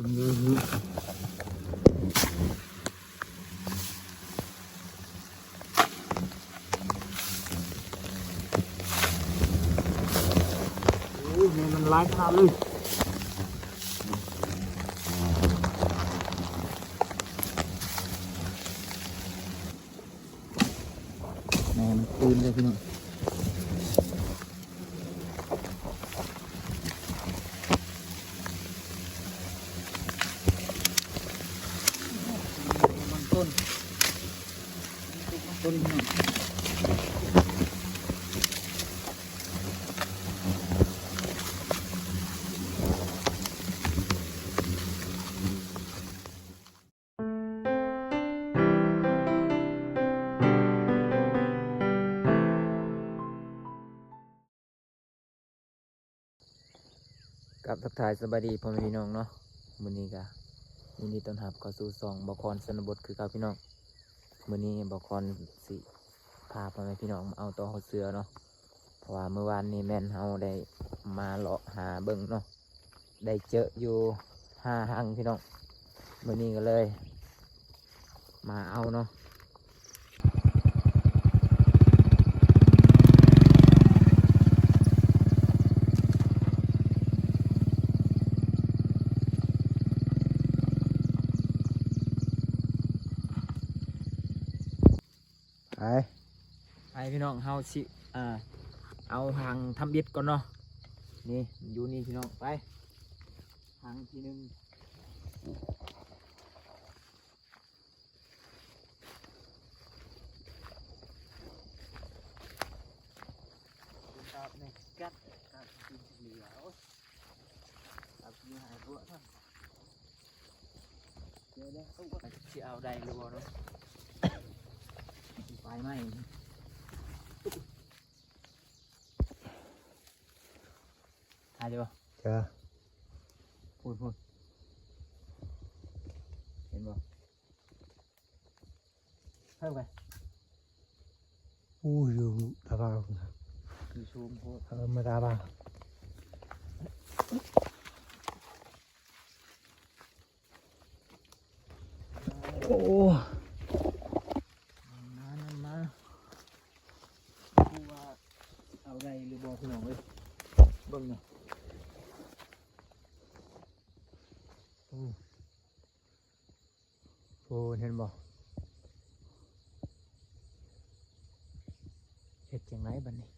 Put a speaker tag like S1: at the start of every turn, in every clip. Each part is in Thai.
S1: โอ้ยแม่มันร้ายขนาดเลย กับทักทายสบายดีพ่อแม่พี่น้องเนาะมื้อนี้ก็ยินดีต้อนรับเข้าสู่ซองบอคอนสนบทคือก่าพี่น้องมื้อนี้บอคอนสิพาพ่อแม่พี่น้องมาเอาตัวเขาเสือเนาะเพราะว่าเมื่อวานนี้แม่นเฮาได้มาเลาะหาเบิ่งเนาะได้เจออยู่ห้าหังพี่น้องมื้อนี้ก็เลย มาเอาเนาะ ไปไปพี่น้องเฮาสิอ่าเอาหางทำบิดก่อนเนาะนี่อยู่นี่พี่น้องไปหางทีหนึง ครับนี่กัดกัดกินเหลียวครับนี่หายตัวท่านเจอแล้วตู้ก็จะเอาได้หรือเปล่าเนาะไปไหม หายดีป่ะ
S2: จ้า
S1: พูดพูดเห็นป่ะเพิ่มไป
S2: อู้อยู่ตาบาง
S1: คือซูมพูด
S2: เออมาตาบางโอ้
S1: มานั่นมาพูดว่าเอาได้หรือบ่พี่น้องเว้ยเบิ่งเนาะ
S2: โหเห็นบ่เห็ดจังไรบัดนี้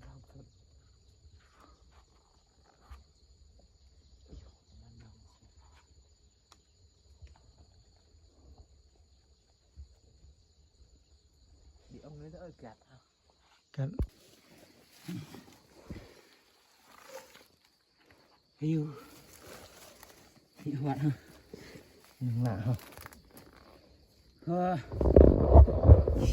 S1: มันเราเกิดมันเราเดี๋ยวเอาเงินเอ้ยกัดเอา
S2: กัน
S1: หิวหิววัดฮะ
S2: ยังหนาเหรอ
S1: เฮ้อหิ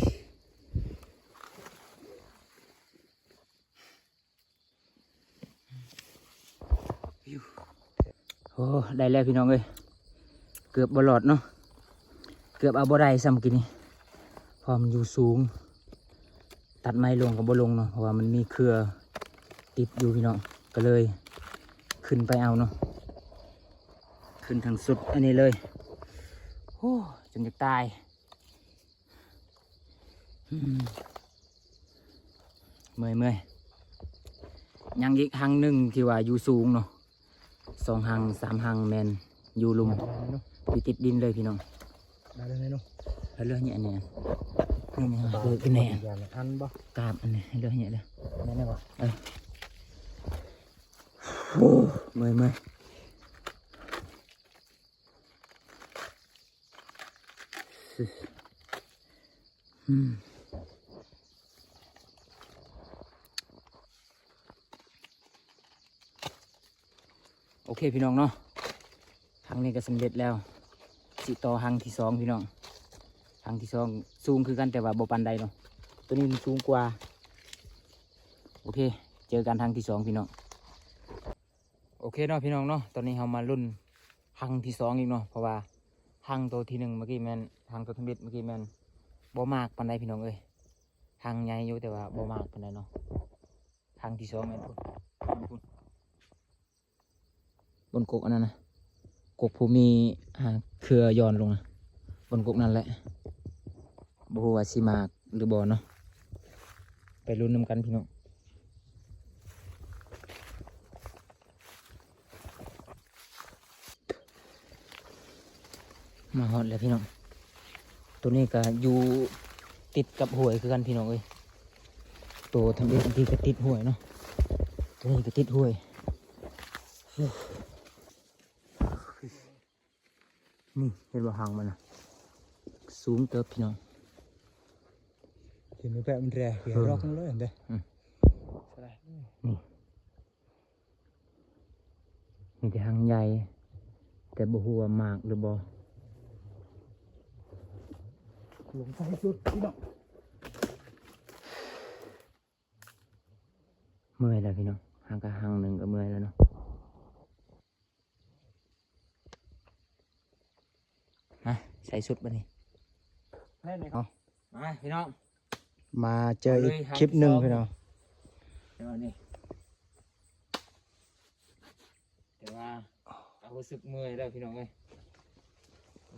S1: ว โอ้ได้แล้วพี่น้องเอ้ยเกือบบอลอดเนาะเกือบเอาบ่ได้ซ้ำกินนี่พอมันอยู่สูง ตัดไม้ลงกับบ่ลงเนาะเพราะว่ามันมีเครือติดอยู่พี่น้องก็เลย ขึ้นไปเอาเนาะขึ้นทางสุดอันนี้เลยโอ้จนจะตายเมื่อยเมื่อยยังอีกหังหนึ่งที่ว่าอยู่สูงเนาะ สองหังสามหังแมนอยู่ลุม
S2: ได้ไหมเนาะ
S1: ที่ติดดินเลยพี่น้อง
S2: ได้ไหมเนาะ
S1: แล้วเรื่องเนี่ยเนี่ยนี่เนี่ยคือคือเนี่ย
S2: อย่างอันบ่
S1: กราบอันนี้เรื่องเนี่ยเลย
S2: แม่นบ่
S1: โอ้เมื่อยเมื่อยอืม โอเคพี่น้องเนาะทางนี้ก็สำเร็จแล้วสิต่อหางที่สองพี่น้องหางที่สองสูงคือกันแต่ว่าบ่ปันใดเนาะตัวนี้มันสูงกว่า โอเค เจอกันทางที่สองพี่น้องโอเคเนาะพี่น้องเนาะตอนนี้เรามารุ่นหังที่สองอีกเนาะเพราะว่าหังตัวที่หนึ่งเมื่อกี้แมนหังตัวทมิดเมื่อกี้แมนบ่มากปานใดพี่น้องเอ้ยหังใหญ่อยู่แต่ว่าบ่มากปานใดเนาะหังที่สองแมนพุ่น นบนกกอันนั้นนะกกผู้มีอ่าเครือย้อนลงนะบนกกนั่นแหละบูวาสิมากหรือบ่เนาะไปลุ้นน้ำกันพี่น้องมาฮอดแล้วพี่น้อง ตัวนี้ก็อยู่ติดกับห้วยคือกันพี่น้องเอ้ย ตัวทำเองบางทีก็ติดห้วยเนาะ ตัวนี้ก็ติดห้วย นี่เห็นว่าหางมันนะสูงเติบพี่น้อง
S2: เห็นไหมแปะมันแร่เหี่ย
S1: เออ
S2: รอกมันเลยเห็นเด้
S1: อืม
S2: สไลด์
S1: นี่มีแต่หางใหญ่แต่บ่ฮู้ว่ามากหรือบ่
S2: หลงไฟสุดพี่น้อง
S1: เมื่อยแล้วพี่น้องหางก็หางหนึ่งก็เมื่อยแล้วเนาะมา ใส่ชุดบัดนี้
S2: แน่เลย
S1: เอามาพี่น้อง
S2: มาเจออีก
S1: เอาเลยครับ
S2: คลิปหนึ่ง
S1: พี่
S2: พี่
S1: น้
S2: น้
S1: อ
S2: องง
S1: เดี๋ยวนี่แต่ว่าเอารู้สึกเมื่อยแล้วพี่น้องเอ้ย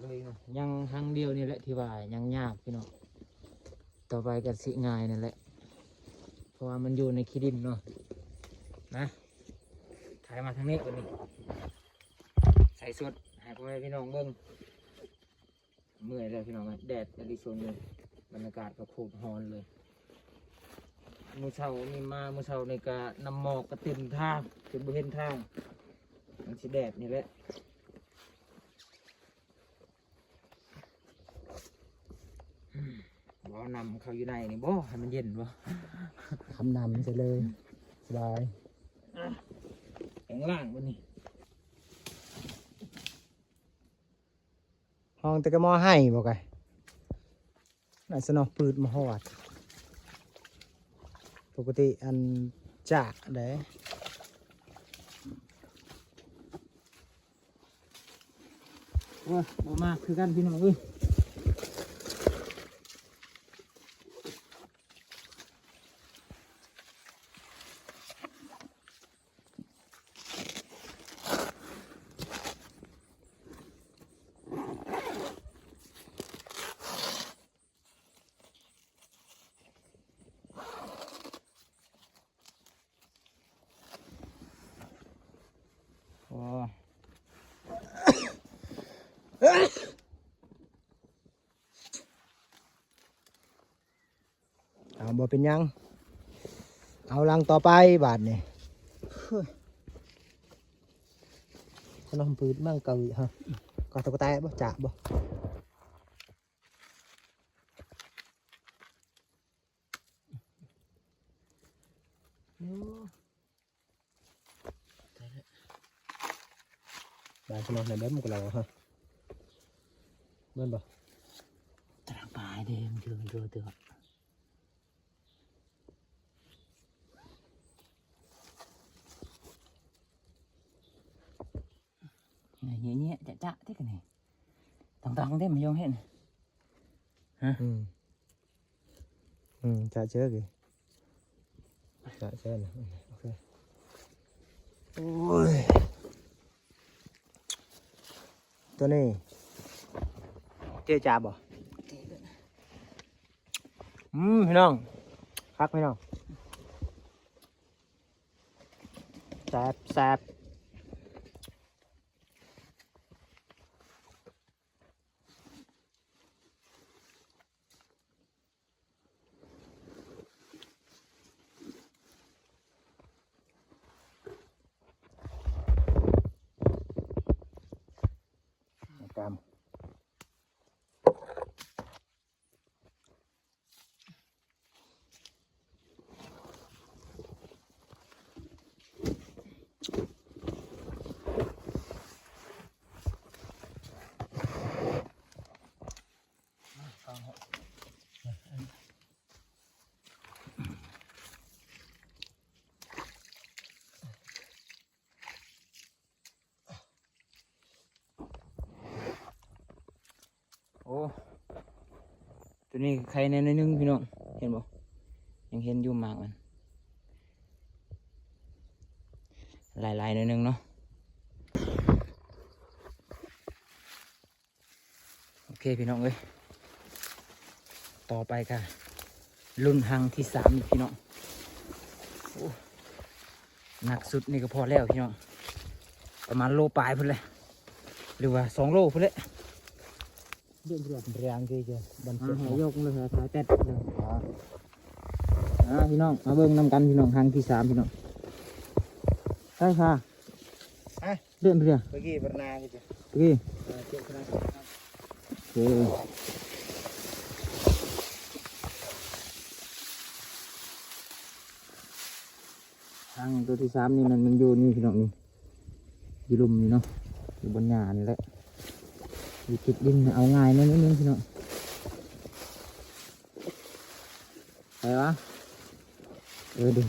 S1: เลยเนาะยังครั้งเดียวนี่แหละที่ว่ายังยากพี่น้องต่อไปก็สิง่ายนั่นแหละ เพราะว่ามันอยู่ในขี้ดินเนาะนะถ่ายมาทางนี้ก่อนนี่ใส่สุดให้พ่อแม่พี่น้องเบิ้ง เมื่อยแล้วพี่น้องเอ้ยแดดอดิโซนเลยบรรยากาศก็โคตรร้อนเลยมือเช้านี่มามือเช้านี่ก็นำหมอกก็เต็มทางจนบ่เห็นทางมันสิแดดนี่แหละอืมบ่นำเขาอยู่ในนี่บ่ให้มันเย็นบ่
S2: คำนำจะเลย สบาย
S1: แข็งล่างบ่นี่
S2: ห้ องแต่ก็มอให้บอกไงน่าสนองปืดมาหอด ปกติอันจะเด้
S1: โอ้ยบ่มากคือกันพี่น้องเอ้ยโอ้
S2: เอาบ่เป็นหยัง เอาลังต่อไปบาทนี่ขนมปืดมั่งเกาอีฮะก็ตะกแตะบ่จ่าบ่บานขนมในเบิ้มกับเราฮะเบิ้มบ่
S1: ตรางปลายเด้มันเจอมันเจอเตือเงี้ยเงี้ย จะจะที่กันนี่ต่างๆได้มันยองเห็น
S2: อืมอืมจะเจอกี่จะเจอนะอืมโอเคโอ้ยตัวนี้เจ๊จ่าบ่อืมพี่น้องคักพี่น้องแซบแซบ กาม
S1: ตัวนี้ใครในอยนึงพี่น้องเห็นบ่ยังเห็นอยู่หมากมันหลายๆหนิดนึงเนาะโอเคพี่น้องเอ้ยต่อไปค่ะรุ่นหังที่สามพี่น้องหนักสุดนี่ก็พอแล้วพี่น้องประมาณโลปลายพุ่นเลยหรือว่าสองโลพุ่นเลย
S2: เรื่องเรื่องเรียงกี่เจ้าบัน
S1: อ่า
S2: เทิง
S1: หายกเลยหาถ่ายแต่เลยอ่าพี่น้อง มาเบิ่งนำกันพี่น้องหังที่สามพี่น้องใช่ค่ะเลื่อนไปเลย
S2: เมื่อกี้ปนากี่เจ้า
S1: โอเค
S2: เจ้าคณะ
S1: โอเคทางตัวที่สามนี่มันมันอยู่นี่พี่น้องนี่ยู่ลุมนี่เนาะอยู่บนหญ้านี่แหละ อยู่ติดดินเอาง่ายนิดนึงพี่น้องไปวะเออดู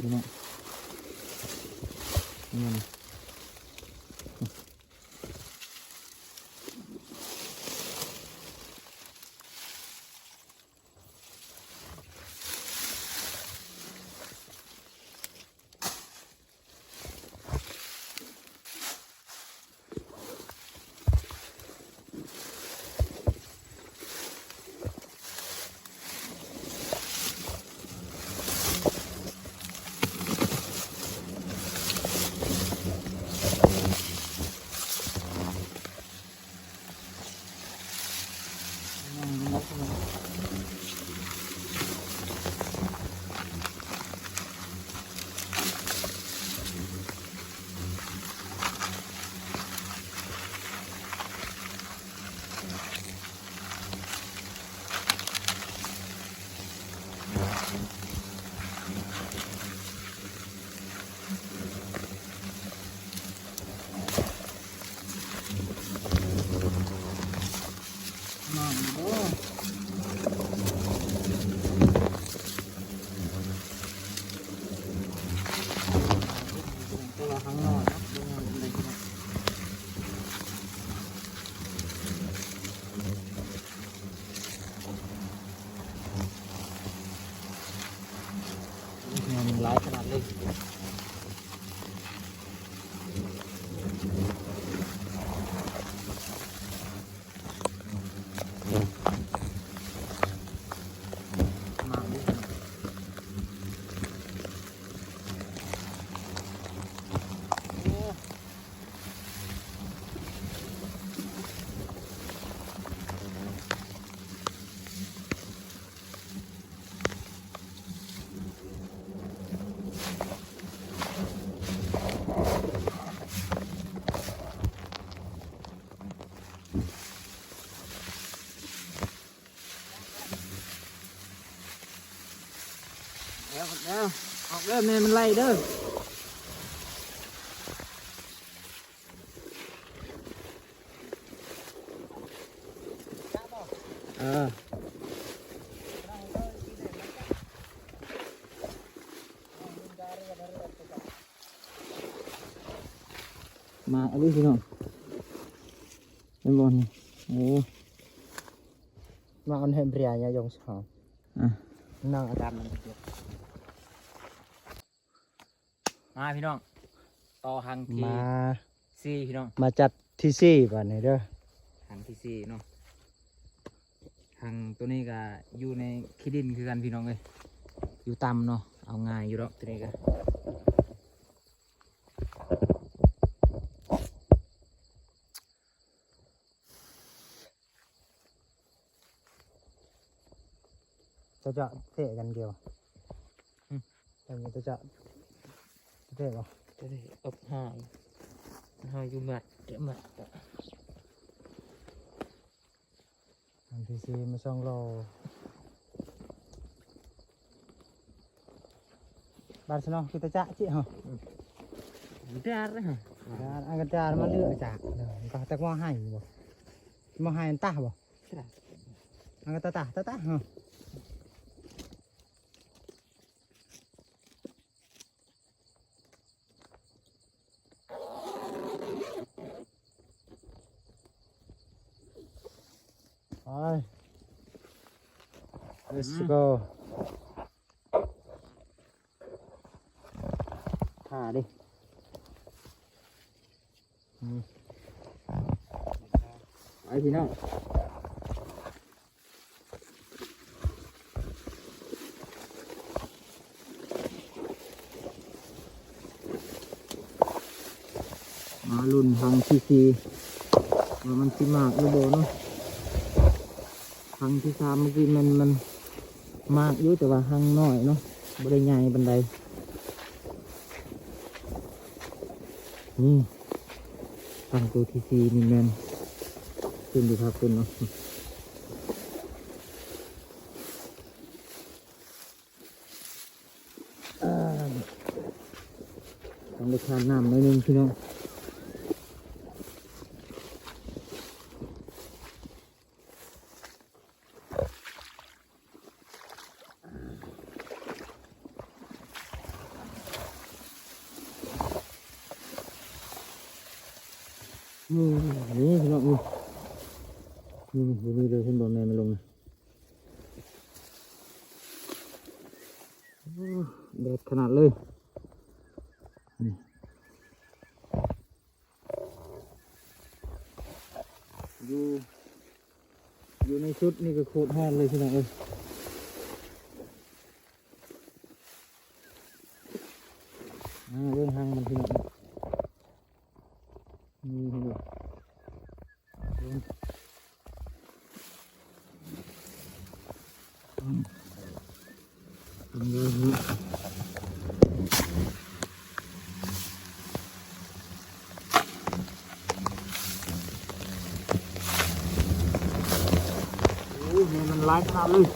S1: พี่น้องนี่มัน ตัวข้างนอกนะดูงานอะไรกันงานหลายขนาดเลยมาดิ แล้วแล้ว ออกเริ่มเนี่ยมันไล่เด้อเออมาเอาดิพี่น้องเป็นบอลนี่โอ้
S2: มาอันเห็นเรียงยายงสอง
S1: อะ
S2: นั่งอาการมันเดียว
S1: มาพี่น้อง ต่อหังที่
S2: มา
S1: สี่พี่น้อง
S2: มาจัดที่สี่บัดนี้เด้อ
S1: หังที่สี่เนาะหังตัวนี้ก็อยู่ในขี้ดินคือกันพี่น้องเลยอยู่ต่ำเนาะเอาง่ายอยู่หรอกตัวนี้ก็
S2: จะจะเตะกันเดียวอันนี้จะจะ เตะบ่
S1: ตัวนี้อบหายหายอยู่หมัดเดี๋ยวหมัด
S2: อันที่สี่มาส่องโลบาร์เซโลนา kita cak cik ha
S1: ได้แล้วฮะ
S2: dan angkat jar ma lựa cak ka tak mau hai bo mau hai entah bo angkat tatah tatah ha ไป let's go
S1: ถ่าดิ
S2: อืม
S1: ไปพี่น้องมาลุ่นทางที่สี่ว่ามันสิมากหรือบ่เนาะทางที่สามเมื่อกี้มันมัน มากอยู่แต่ว่าหางน้อยเนาะบ่ไดใหญ่บันไดนี่ทางตัวที่สี่นี่แมนขึ้นดูครับคุณเนาะต้องไปทานน้ำหน่อยนึงพี่น้อง นี่นี่พี่น้องนี่นี่นี่เลยขึ้นบนแม่มาลงนะโอ้แดดขนาดเลยนี่อยู่ ชุดนี่ก็โคตรฮอดเลยพี่น้องเอ้ยอ่าเรื่องทางมันพี่น้องนี่พี่น้อง ทำเลยนี่โอ้ย นี่มันร้ายขนาดเลย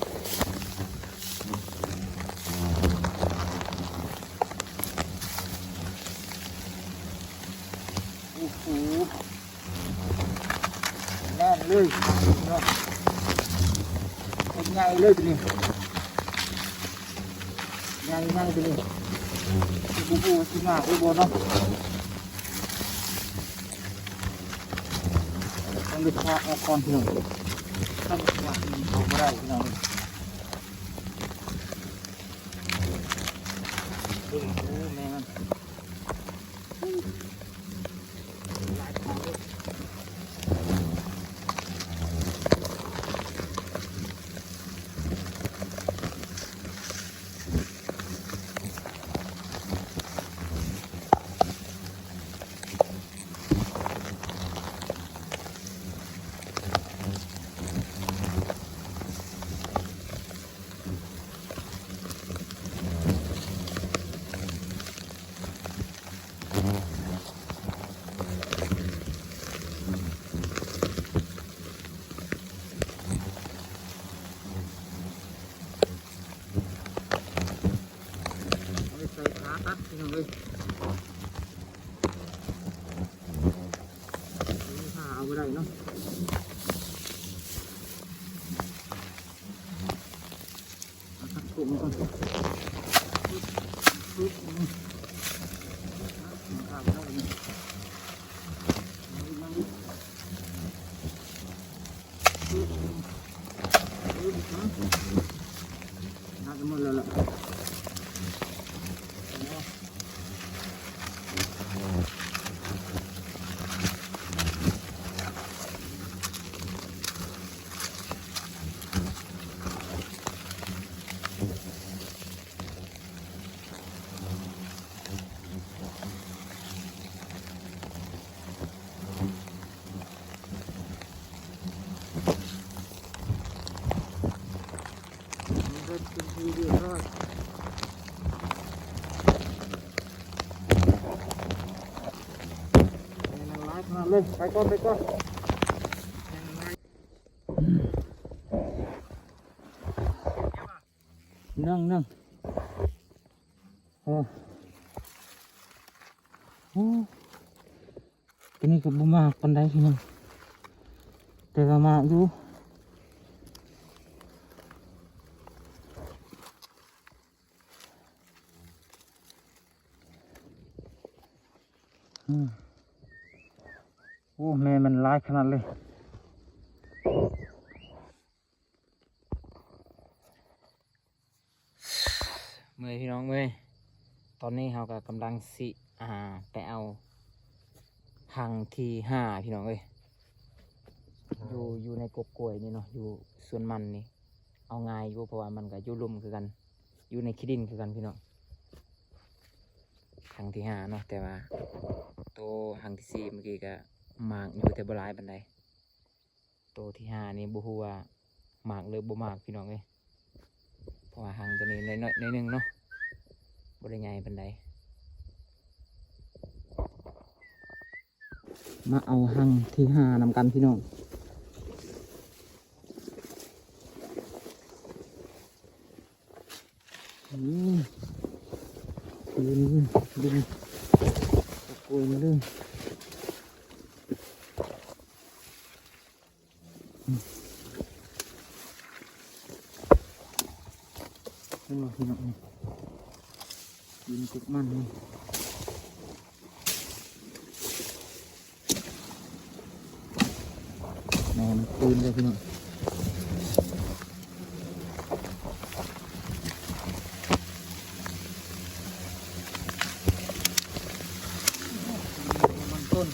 S1: โอ้โหแน่นเลยเนาะเป็นไงเลยทีนี้ง่ายง่ายไปเลยบูบูสิมาบูบูเนาะต้องไปพาออกก่อนพี่น้อ งถ้าว่าเอาไม่ได้พี่น้อง Thank you. มาเลยไปก่อนไปก่อ อ้เมย์มันร้ายขนาดเลยเมย์พี่น้องเมย์ตอนนี้เรากำลังสิอ่าไปเอาหังทีห้าพี่น้องเลยอยู่อยู่ในกบกล้วยนี่เนาะอยู่ส่วนมันนี่ เอาง่ายอยู่เพราะว่ามันกับยุลุ่มคือกัน อยู่ในขี้ดินคือกันพี่น้องหังที่ห้าเนาะแต่ว่าตัวหังที่สี่เมื่อกี้ก็ หมากอยู่แต่บลายบันไดโตวที่ห้านี่บ่ฮู้ว่าหมากหรือบ่หมากพี่น้องเอ้ยเพราะว่าหางตัวนี้ในน้อยในหนึ่งเนาะบริใหญ่ปันไดมาเอาหังที่ห้านำกันพี่น้องอืมปืนดึงตะกุยมาเล เป็นว่าพี่น้องนี่ยินจุกมันนี่แม่มันปืนเลยพี่น้องมันต้น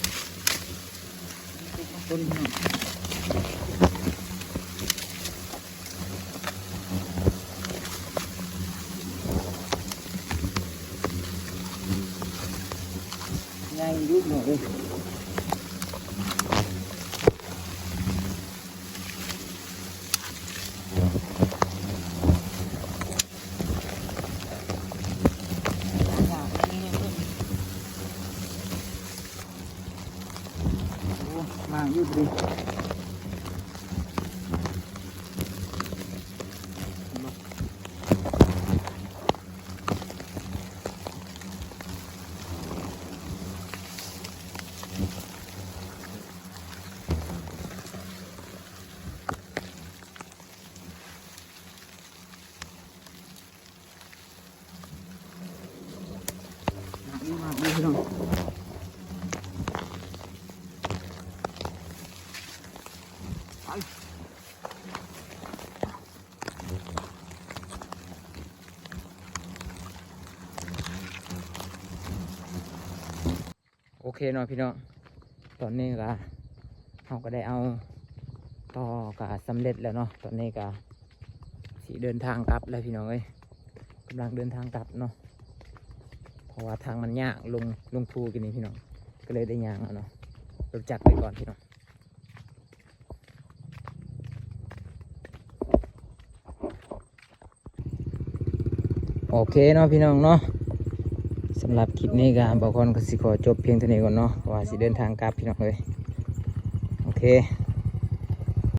S1: ต้นพี่น้อง ง่ายยุบหน่อยเลยมายุบดิมายุบมายุบพี่น้องโอเคเนาะพี่น้อง ตอนนี้ก็เราก็ได้เอาต่อก็สำเร็จแล้วเนาะ ตอนนี้ก็สีเดินทางกลับแล้วพี่น้องเอ้ยกำลังเดินทางกลับเนาะ เพราะว่าทางมันยากลงลงภูกันนี่พี่น้อง ก็เลยได้ยางเอาเนาะรู้จักไปก่อนพี่น้องโอเคเนาะพี่น้องเนาะ สำหรับคลิปนี้ก็บอกคนก็สิขอจบเพียงเท่านี้ก่อนเนาะเพราะว่าสิเดินทางกลับพี่น้องเลยโอเค